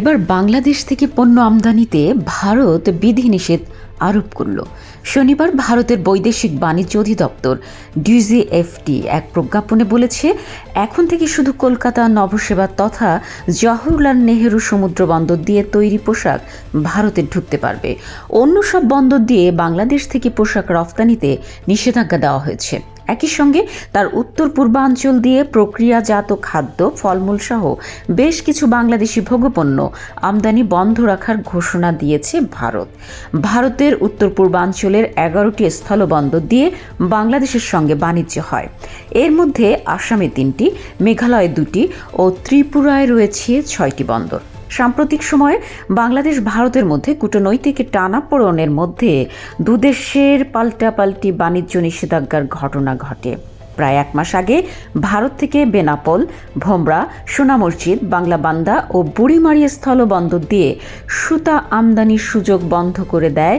এবার বাংলাদেশ থেকে পণ্য আমদানিতে ভারত বিধিনিষেধ আরোপ করল। শনিবার ভারতের বৈদেশিক বাণিজ্য অধিদপ্তর ডিজিএফটি এক প্রজ্ঞাপনে বলেছে, এখন থেকে শুধু কলকাতা, নবসেবা তথা জওহরলাল নেহেরু সমুদ্র বন্দর দিয়ে তৈরি পোশাক ভারতে ঢুকতে পারবে। অন্য সব বন্দর দিয়ে বাংলাদেশ থেকে পোশাক রফতানিতে নিষেধাজ্ঞা দেওয়া হয়েছে। একই সঙ্গে তার উত্তর পূর্বাঞ্চল দিয়ে প্রক্রিয়াজাত খাদ্য, ফলমূল সহ বেশ কিছু বাংলাদেশি ভোগ্যপণ্য আমদানি বন্ধ রাখার ঘোষণা দিয়েছে ভারত। ভারতের উত্তর পূর্বাঞ্চলের এগারোটি স্থলবন্দর দিয়ে বাংলাদেশের সঙ্গে বাণিজ্য হয়। এর মধ্যে আসামে তিনটি, মেঘালয়ে দুটি ও ত্রিপুরায় রয়েছে ছয়টি বন্দর। সাম্প্রতিক সময়ে বাংলাদেশ ভারতের মধ্যে কূটনৈতিক টানাপোড়নের মধ্যে দুদেশের পাল্টাপাল্টি বাণিজ্য নিষেধাজ্ঞার ঘটনা ঘটে। প্রায় এক মাস আগে ভারত থেকে বেনাপোল, ভোমরা, সোনা মসজিদ বাংলাবান্দা ও বুড়িমারি স্থলবন্দর দিয়ে সুতা আমদানির সুযোগ বন্ধ করে দেয়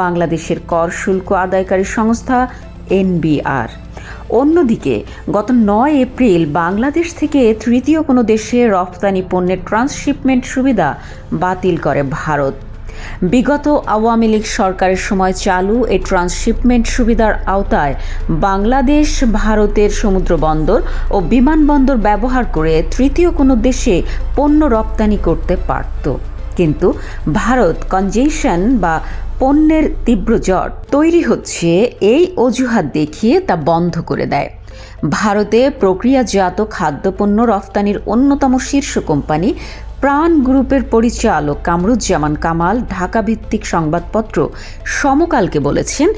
বাংলাদেশের কর শুল্ক আদায়কারী সংস্থা এনবিআর। অন্যদিকে, গত নয় এপ্রিল বাংলাদেশ থেকে তৃতীয় কোনো দেশে রপ্তানি পণ্যের ট্রান্সশিপমেন্ট সুবিধা বাতিল করে ভারত। বিগত আওয়ামী লীগ সরকারের সময় চালু এই ট্রান্সশিপমেন্ট সুবিধার আওতায় বাংলাদেশ, ভারতের সমুদ্র বন্দর ও বিমানবন্দর ব্যবহার করে তৃতীয় কোনো দেশে পণ্য রপ্তানি করতে পারত। কিন্তু ভারত কনজেশন বা পণ্যের তীব্র জট তৈরি হচ্ছে এই অজুহাত দেখিয়ে তা বন্ধ করে দেয়। ভারতে প্রক্রিয়াজাত খাদ্যপণ্য রফতানির অন্যতম শীর্ষ কোম্পানি প্রাণ গ্রুপের পরিচালক কামরুজ্জামান কামাল ঢাকা ভিত্তিক সংবাদপত্র সমকালকে বলেছেন,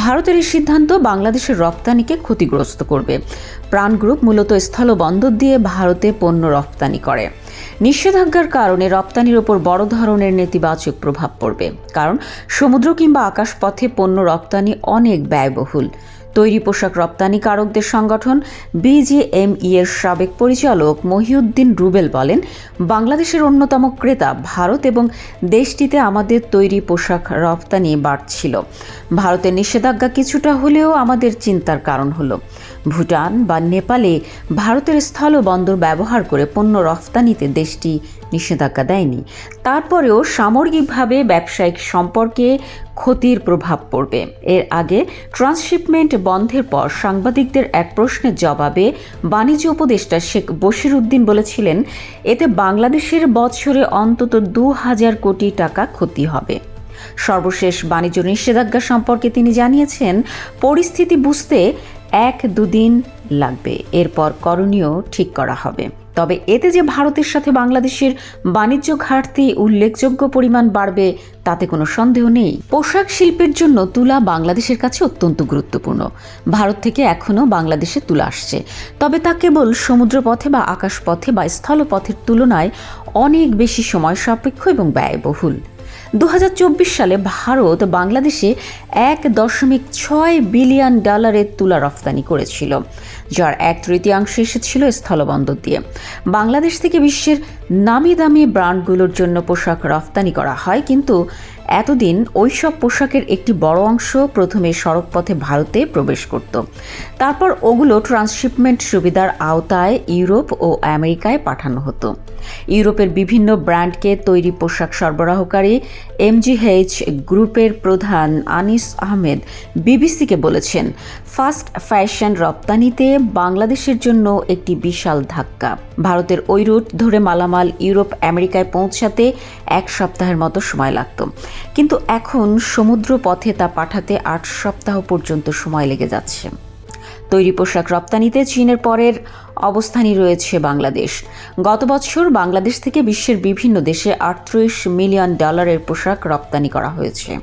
ভারতের এই সিদ্ধান্ত বাংলাদেশের রপ্তানিকে ক্ষতিগ্রস্ত করবে। প্রাণ গ্রুপ মূলত স্থলবন্দর দিয়ে ভারতে পণ্য রপ্তানি করে। নিষেধাজ্ঞার কারণে রপ্তানির ওপর বড় ধরনের নেতিবাচক প্রভাব পড়বে। কারণ সমুদ্র কিংবা আকাশপথে পণ্য রপ্তানি অনেক ব্যয়বহুল। তৈরি পোশাক রপ্তানিকারকদের সংগঠন বিজিএমই এর সাবেক পরিচালক মহিউদ্দিন রুবেল বলেন, বাংলাদেশের অন্যতম ক্রেতা ভারত এবং দেশটিতে আমাদের তৈরি পোশাক রপ্তানি বাড়ছিল। ভারতের নিষেধাজ্ঞা কিছুটা হলেও আমাদের চিন্তার কারণ হলো। ভুটান বা নেপালে ভারতের স্থল বন্দর ব্যবহার করে পণ্য রফতানিতে দেশটি নিষেধাজ্ঞা দেয়নি। তারপরেও সামগ্রিকভাবে ব্যবসায়িক সম্পর্কে ক্ষতির প্রভাব পড়বে। এর আগে ট্রান্সশিপমেন্ট বন্ধের পর সাংবাদিকদের এক প্রশ্নের জবাবে বাণিজ্য উপদেষ্টা শেখ বশির উদ্দিন বলেছিলেন, এতে বাংলাদেশের বছরে অন্তত দু হাজার কোটি টাকা ক্ষতি হবে। সর্বশেষ বাণিজ্য নিষেধাজ্ঞা সম্পর্কে তিনি জানিয়েছেন, পরিস্থিতি বুঝতে এক দুদিন লাগবে। এরপর করণীয় ঠিক করা হবে। তবে এতে যে ভারতের সাথে বাংলাদেশের বাণিজ্য ঘাটতি উল্লেখযোগ্য পরিমাণ বাড়বে, তাতে কোনো সন্দেহ নেই। পোশাক শিল্পের জন্য তুলা বাংলাদেশের কাছে অত্যন্ত গুরুত্বপূর্ণ। ভারত থেকে এখনও বাংলাদেশে তুলা আসছে। তবে তা কেবল সমুদ্রপথে বা আকাশপথে বা স্থলপথের তুলনায় অনেক বেশি সময় সাপেক্ষ এবং ব্যয়বহুল। দু হাজার চব্বিশ সালে ভারত বাংলাদেশে এক দশমিক ছয় বিলিয়ন ডলারের তুলা রফতানি করেছিল, যার এক তৃতীয়াংশ এসেছিল স্থলবন্দর দিয়ে। বাংলাদেশ থেকে বিশ্বের নামি দামি ব্র্যান্ডগুলোর জন্য পোশাক রফতানি করা হয়, কিন্তু এতদিন ওইসব পোশাকের একটি বড় অংশ প্রথমে সড়কপথে ভারতে প্রবেশ করত। তারপর ওগুলো ট্রান্সশিপমেন্ট সুবিধার আওতায় ইউরোপ ও আমেরিকায় পাঠানো হতো। ইউরোপের বিভিন্ন ব্র্যান্ডকে তৈরি পোশাক সরবরাহকারী এমজিএইচ গ্রুপের প্রধান আনিস আহমেদ বিবিসিকে বলেছেন, ফাস্ট ফ্যাশন রপ্তানিতে বাংলাদেশের জন্য একটি বিশাল ধাক্কা। ভারতের ওই রুট ধরে মালামাল ইউরোপ আমেরিকায় পৌঁছাতে এক সপ্তাহের মতো সময় লাগত। কিন্তু এখন সমুদ্র পথে তা পাঠাতে আট সপ্তাহ পর্যন্ত সময় লেগে যাচ্ছে। তৈরি পোশাক রপ্তানিতে চীনের পরের অবস্থানই রয়েছে বাংলাদেশ। গত বছর বাংলাদেশ থেকে বিশ্বের বিভিন্ন দেশে আটত্রিশ মিলিয়ন ডলারের পোশাক রপ্তানি করা হয়েছে।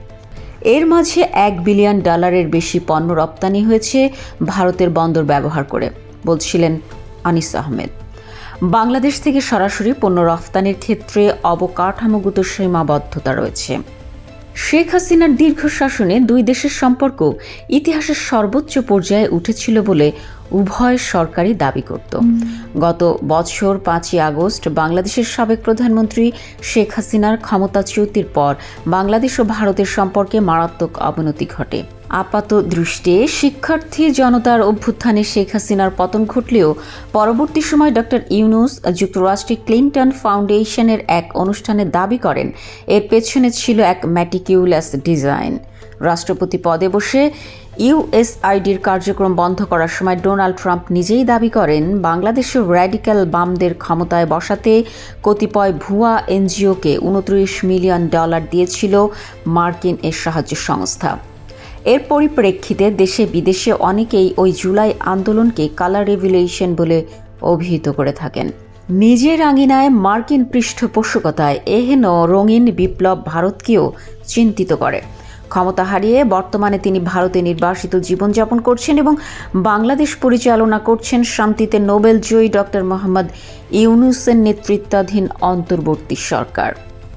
এর মাঝে এক বিলিয়ন ডলারের বেশি পণ্য রপ্তানি হয়েছে ভারতের বন্দর ব্যবহার করে, বলছিলেন আনিস আহমেদ। বাংলাদেশ থেকে সরাসরি পণ্য রফতানির ক্ষেত্রে অবকাঠামোগত সীমাবদ্ধতা রয়েছে। শেখ হাসিনার দীর্ঘ শাসনে দুই দেশের সম্পর্ক ইতিহাসের সর্বোচ্চ পর্যায়ে উঠেছিল বলে উভয় সরকারই দাবি করত। গত বছর পাঁচই আগস্ট বাংলাদেশের সাবেক প্রধানমন্ত্রী শেখ হাসিনার ক্ষমতাচ্যুতির পর বাংলাদেশ ও ভারতের সম্পর্কে মারাত্মক অবনতি ঘটে। আপাত দৃষ্টে শিক্ষার্থী জনতার অভ্যুত্থানে শেখ হাসিনার পতন ঘটলেও পরবর্তী সময় ডক্টর ইউনুস যুক্তরাষ্ট্রের ক্লিন্টন ফাউন্ডেশনের এক অনুষ্ঠানে দাবি করেন, এর পেছনে ছিল এক ম্যাটিকিউলাস ডিজাইন রাষ্ট্রপতি পদে বসে ইউএসআইডির কার্যক্রম বন্ধ করার সময় ডোনাল্ড ট্রাম্প নিজেই দাবি করেন, বাংলাদেশের র্যাডিক্যাল বামদের ক্ষমতায় বসাতে কতিপয় ভুয়া এনজিওকে উনত্রিশ মিলিয়ন ডলার দিয়েছিল মার্কিন এর সাহায্য সংস্থা। এর পরিপ্রেক্ষিতে দেশে বিদেশে অনেকেই ওই জুলাই আন্দোলনকে কালার রেভুলেশন বলে অভিহিত করে থাকেন। নিজের আঙিনায় মার্কিন পৃষ্ঠপোষকতায় এহেন রঙিন বিপ্লব ভারতকেও চিন্তিত করে। ক্ষমতা হারিয়ে বর্তমানে তিনি ভারতে নির্বাসিত জীবনযাপন করছেন এবং বাংলাদেশ পরিচালনা করছেন শান্তিতে নোবেল জয়ী ডক্টর মোহাম্মদ ইউনুসের নেতৃত্বাধীন অন্তর্বর্তী সরকার।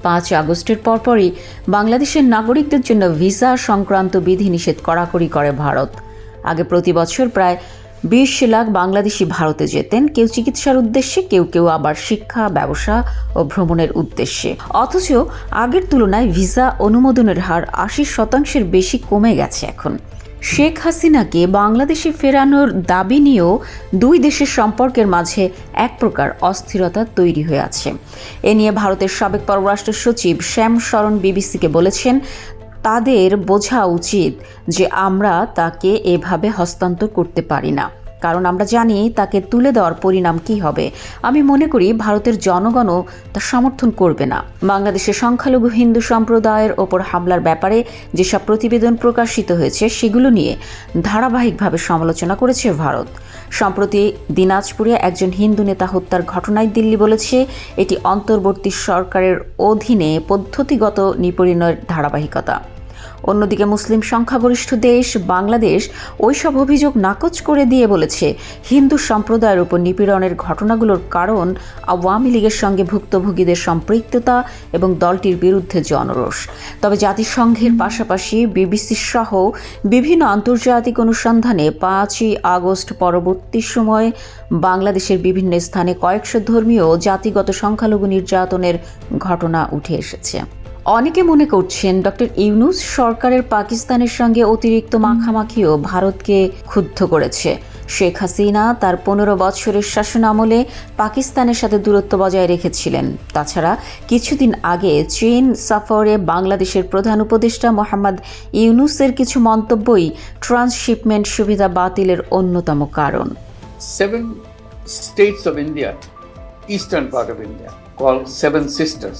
পাঁচ আগস্টের পরপরই বাংলাদেশের নাগরিকদের জন্য ভিসা সংক্রান্ত বিধিনিষেধ কড়াকড়ি করে ভারত। আগে প্রতি বছর প্রায় বিশ লাখ বাংলাদেশি ভারতে যেতেন, কেউ চিকিৎসার উদ্দেশ্যে, কেউ কেউ আবার শিক্ষা, ব্যবসা ও ভ্রমণের উদ্দেশ্যে। অথচ আগের তুলনায় ভিসা অনুমোদনের হার আশি শতাংশের বেশি কমে গেছে এখন। শেখ হাসিনাকে বাংলাদেশে ফেরানোর দাবি নিয়েও দুই দেশের সম্পর্কের মাঝে এক প্রকার অস্থিরতা তৈরি হয়ে আছে। এ নিয়ে ভারতের সাবেক পররাষ্ট্র সচিব শ্যাম শরণ বিবিসিকে বলেছেন, তাদের বোঝা উচিত যে আমরা তাকে এভাবে হস্তান্তর করতে পারি না। কারণ আমরা জানি তাকে তুলে দেওয়ার পরিণাম কি হবে। আমি মনে করি ভারতের জনগণও তা সমর্থন করবে না। বাংলাদেশের সংখ্যালঘু হিন্দু সম্প্রদায়ের ওপর হামলার ব্যাপারে যেসব প্রতিবেদন প্রকাশিত হয়েছে, সেগুলো নিয়ে ধারাবাহিকভাবে সমালোচনা করেছে ভারত। সম্প্রতি দিনাজপুরে একজন হিন্দু নেতা হত্যার ঘটনায় দিল্লি বলেছে, এটি অন্তর্বর্তী সরকারের অধীনে পদ্ধতিগত নিপরিণয়ের ধারাবাহিকতা। অন্যদিকে মুসলিম সংখ্যাগরিষ্ঠ দেশ বাংলাদেশ ওইসব অভিযোগ নাকচ করে দিয়ে বলেছে, হিন্দু সম্প্রদায়ের উপর নিপীড়নের ঘটনাগুলোর কারণ আওয়ামী লীগের সঙ্গে ভুক্তভোগীদের সম্পৃক্ততা এবং দলটির বিরুদ্ধে জনরোষ তবে জাতিসংঘের পাশাপাশি বিবিসি সহ বিভিন্ন আন্তর্জাতিক অনুসন্ধানে পাঁচই আগস্ট পরবর্তী সময়ে বাংলাদেশের বিভিন্ন স্থানে কয়েকশো ধর্মীয় জাতিগত সংখ্যালঘু নির্যাতনের ঘটনা উঠে এসেছে। অনেকে মনে করছেন ডক্টর ইউনুস সরকারের পাকিস্তানের সঙ্গে অতিরিক্ত মাখামাখিও ভারতকে ক্ষুব্ধ করেছে শেখ হাসিনা তার পনেরো বছরের শাসন আমলে পাকিস্তানের সাথে দূরত্ব বজায় রেখেছিলেন তাছাড়া কিছুদিন আগে চীন সফরে বাংলাদেশের প্রধান উপদেষ্টা মোহাম্মদ ইউনুসের কিছু মন্তব্যই ট্রান্সশিপমেন্ট সুবিধা বাতিলের অন্যতম কারণ seven states of India eastern part of India, called Seven Sisters.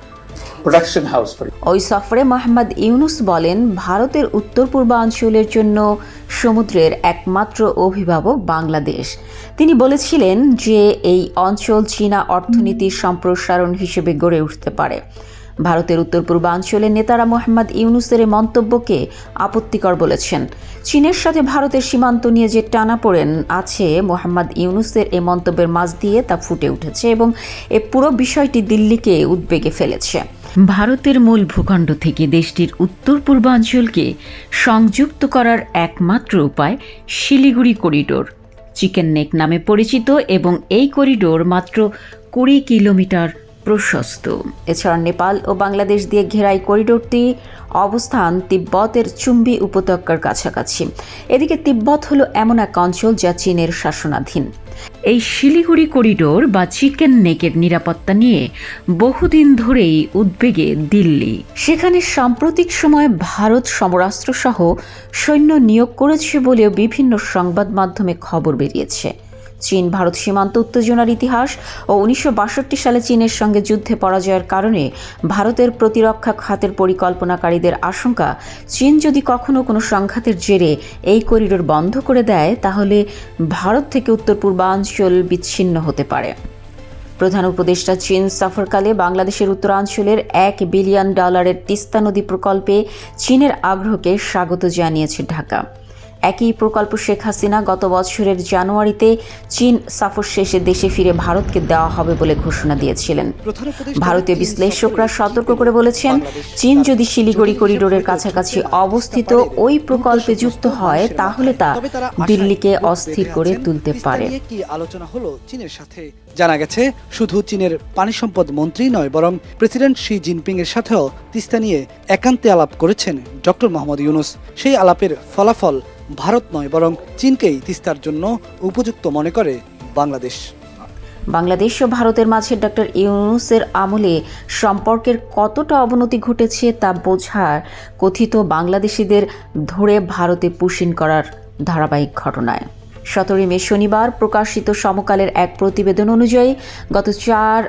house for ওই সফরে মোহাম্মদ ইউনুস বলেন, ভারতের উত্তর পূর্বাঞ্চলের জন্য সমুদ্রের একমাত্র অভিভাবক বাংলাদেশ। তিনি বলেছিলেন যে, এই অঞ্চল চীনা অর্থনীতির সম্প্রসারণ হিসেবে গড়ে উঠতে পারে। ভারতের উত্তর পূর্বাঞ্চলের নেতারা মোহাম্মদ ইউনুসের মন্তব্যকে আপত্তিকর বলেছেন। চীনের সাথে ভারতের সীমান্ত নিয়ে যে টানাপোড়েন আছে মোহাম্মদ ইউনুসের এই মন্তব্যের মাঝ দিয়ে তা ফুটে উঠেছে এবং এ পুরো বিষয়টি দিল্লিকে উদ্বেগে ফেলেছে। ভারতের মূল ভূখণ্ড থেকে দেশটির উত্তর পূর্বাঞ্চলকে সংযুক্ত করার একমাত্র উপায় শিলিগুড়ি করিডোর। চিকেন নেক নামে পরিচিত এবং এই করিডোর মাত্র কুড়ি কিলোমিটার প্রশস্ত। এছাড়া নেপাল ও বাংলাদেশ দিয়ে ঘেরাই করিডোরটি অবস্থান তিব্বতের চুম্বি উপত্যকার কাছাকাছি। এদিকে তিব্বত হলো এমন এক অঞ্চল যা চীনের শাসনাধীন। এই শিলিগুড়ি করিডোর বা চিকেন নেকের নিরাপত্তা নিয়ে বহুদিন ধরেই উদ্বেগে দিল্লি। সেখানে সাম্প্রতিক সময়ে ভারত সমরাস্ত্রসহ সৈন্য নিয়োগ করেছে বলেও বিভিন্ন সংবাদ মাধ্যমে খবর বেরিয়েছে। চীন, ভারত সীমান্ত উত্তেজনার ইতিহাস ও উনিশশো বাষট্টি সালে চীনের সঙ্গে যুদ্ধে পরাজয়ের কারণে ভারতের প্রতিরক্ষা খাতের পরিকল্পনাকারীদের আশঙ্কা, চীন যদি কখনো কোনো সংঘাতের জেরে এই করিডোর বন্ধ করে দেয়, তাহলে ভারত থেকে উত্তর পূর্বাঞ্চল বিচ্ছিন্ন হতে পারে। প্রধান উপদেষ্টা চীন সফরকালে বাংলাদেশের উত্তরাঞ্চলের এক বিলিয়ন ডলারের তিস্তা নদী প্রকল্পে চীনের আগ্রহকে স্বাগত জানিয়েছে ঢাকা। একই প্রকল্প শেখ হাসিনা গত বছরের জানুয়ারিতে চীন সফর শেষে দেশে ফিরে ভারতকে দেওয়া হবে বলে ঘোষণা দিয়েছিলেন। ভারতীয় বিশ্লেষকরা সতর্ক করে বলেছেন চীন যদি শিলিগুড়ি করিডোরের কাছাকাছি অবস্থিত ওই প্রকল্পে যুক্ত হয় তাহলে তা দিল্লিকে অস্থির করে তুলতে পারে। কি আলোচনা হলো চীনের সাথে? জানা গেছে শুধু চীনের পানি সম্পদ মন্ত্রী নয় বরং প্রেসিডেন্ট শি জিনপিং এর সাথেও তিস্তা নিয়ে একান্তে আলাপ করেছেন ডক্টর মোহাম্মদ ইউনুস। সেই আলাপের ফলাফল ভারত নয়, বরং চীনকেই তিস্তার জন্য উপযুক্ত মনে করে বাংলাদেশ। বাংলাদেশ ও ভারতের মাঝে ডক্টর ইউনুসের আমলে সম্পর্কের কতটা অবনতি ঘটেছে তা বোঝার কথিত বাংলাদেশিদের ধরে ভারতে পুশিন করার ধারাবাহিক ঘটনায়। সতেরোই মে শনিবার প্রকাশিত সমকালের এক প্রতিবেদন অনুযায়ী গত চার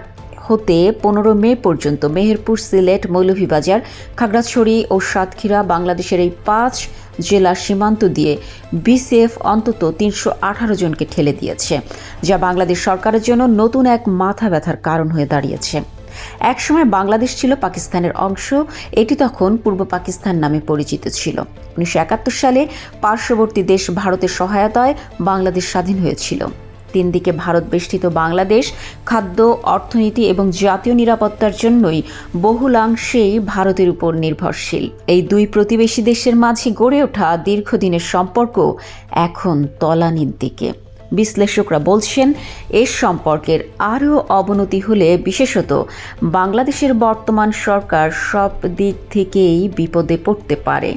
হতে পনেরো মে পর্যন্ত মেহেরপুর সিলেট, মৌলভীবাজার, খাগড়াছড়ি ও সাতক্ষীরা বাংলাদেশের এই পাঁচ জেলার সীমান্ত দিয়ে বিসিএফ অন্তত তিনশো আঠারো জনকে ঠেলে দিয়েছে, যা বাংলাদেশ সরকারের জন্য নতুন এক মাথা ব্যথার কারণ হয়ে দাঁড়িয়েছে। একসময় বাংলাদেশ ছিল পাকিস্তানের অংশ, এটি তখন পূর্ব পাকিস্তান নামে পরিচিত ছিল। উনিশশো একাত্তর সালে পার্শ্ববর্তী দেশ ভারতের সহায়তায় বাংলাদেশ স্বাধীন হয়েছিল। তিন দিকে ভারত বেষ্টিত বাংলাদেশ, খাদ্য, অর্থনীতি এবং জাতীয় নিরাপত্তার জন্যই বহুলাংশেই ভারতের উপর নির্ভরশীল। এই দুই প্রতিবেশী দেশের মাঝে গড়ে ওঠা দীর্ঘদিনের সম্পর্ক এখন তলানির দিকে। বিশ্লেষকরা বলছেন এর সম্পর্কের আরও অবনতি হলে বিশেষত বাংলাদেশের বর্তমান সরকার সব দিক থেকেই বিপদে পড়তে পারে।